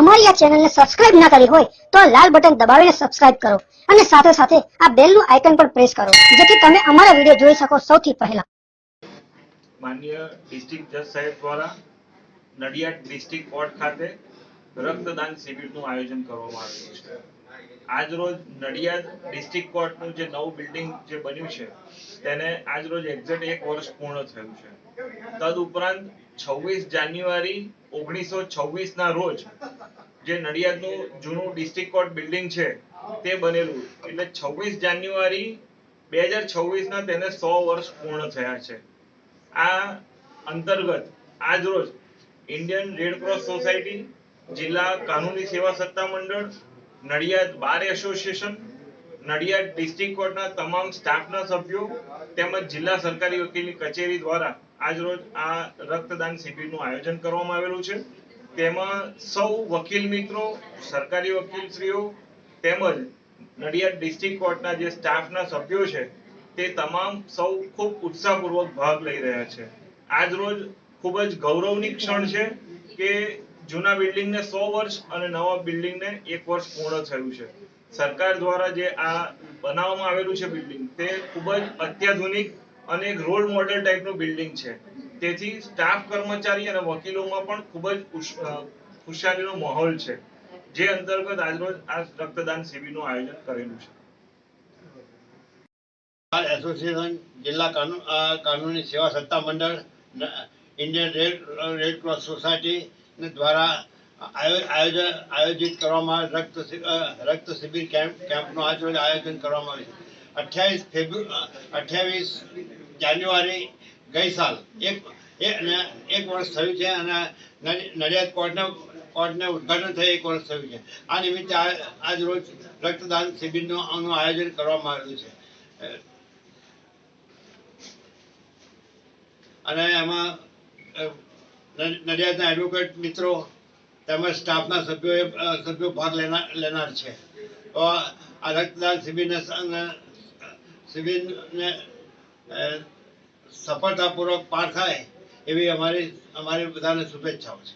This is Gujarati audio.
અમારી આ ચેનલને સબસ્ક્રાઇબ ના કરી હોય તો આ લાલ બટન દબાવીને સબસ્ક્રાઇબ કરો અને સાથે સાથે આ બેલનું આઇકન પણ પ્રેસ કરો, જેથી તમે અમારા વીડિયો જોઈ શકો સૌથી પહેલા. માન્ય ડિસ્ટ્રિક્ટ જજ સાહેબ દ્વારા નડિયાદ ડિસ્ટ્રિક્ટ કોર્ટ ખાતે રક્તદાન શિબિરનું આયોજન કરવામાં આવ્યું છે. આજરોજ નડિયાદ ડિસ્ટ્રિક્ટ કોર્ટનું જે નવું બિલ્ડિંગ જે બન્યું છે, તેને આજરોજ એક્ઝેક્ટ એક વર્ષ પૂર્ણ થયું છે. તદ ઉપરાંત છવ્વીસ જાન્યુઆરી ઓગણીસો છવ્વીસ ના રોજ જે નડિયાદનું જૂનું ડિસ્ટ્રિક્ટ કોર્ટ બિલ્ડિંગ છે, તે બનેલું. એટલે છવ્વીસ જાન્યુઆરી બે હજાર છવ્વીસ ના તેને સો વર્ષ પૂર્ણ થયા છે. આ અંતર્ગત આજ રોજ ઇન્ડિયન રેડ ક્રોસ સોસાયટી, જિલ્લા કાનૂની સેવા સત્તા મંડળ, Nadiad bar association, Nadiad district કોર્ટના તમામ સ્ટાફના સભ્યો તેમજ જિલ્લા સરકારી વકીલની કચેરી દ્વારા આજ રોજ આ રક્તદાન શિબિરનું આયોજન કરવામાં આવેલું છે. તેમાં સૌ વકીલ મિત્રો, સરકારી વકીલશ્રીઓ તેમજ નડિયાદ ડિસ્ટ્રિક્ટ કોર્ટના જે સ્ટાફના સભ્યો છે, તે તમામ સૌ ખૂબ ઉત્સાહપૂર્વક ભાગ લઈ રહ્યા છે. આજ રોજ ખૂબ જ ગૌરવની ક્ષણ છે કે જૂના બિલ્ડિંગને સો વર્ષ અને નવા બિલ્ડિંગને એક વર્ષ પૂર્ણ થયું છે. સરકાર દ્વારા જે આ બનાવવામાં આવેલું છે બિલ્ડિંગ, તે ખૂબ જ અત્યાધુનિક અને એક રોલ મોડેલ ટાઈપનું બિલ્ડિંગ છે. તેથી સ્ટાફ કર્મચારી અને વકીલોમાં પણ ખૂબ જ ખુશાલીનો માહોલ છે, જે અંતર્ગત આજરોજ આ રક્તદાન શિબિરનું આયોજન કરેલું છે. એસોસિએશન, જિલ્લા કાનૂન કાનૂની સેવા સત્તા મંડળ Indian red red cross society દ્વારા આયોજન આયોજિત કરવામાં આવે રક્ત રક્ત શિબિર કેમ્પ, કેમ્પનું આજરોજ આયોજન કરવામાં આવ્યું છે. અઠ્યાવીસ ફેબ્રુ અઠ્યાવીસ જાન્યુઆરી ગઈ સાલ. એક એક વર્ષ થયું છે અને નડિયાદ કોર્ટને કોર્ટને ઉદઘાટન થઈ, એક વર્ષ થયું છે. આ નિમિત્તે આજ રોજ રક્તદાન શિબિરનું આયોજન કરવામાં આવેલું છે. અને એમાં નડિયાદના એડવોકેટ મિત્રો તેમજ સ્ટાફના સભ્યોએ સભ્યો ભાગ લેનાર લેનાર છે. તો આ રક્તદાન શિબિરને શિબિરને સફળતાપૂર્વક પાર થાય એવી અમારી અમારી બધાને શુભેચ્છાઓ છે.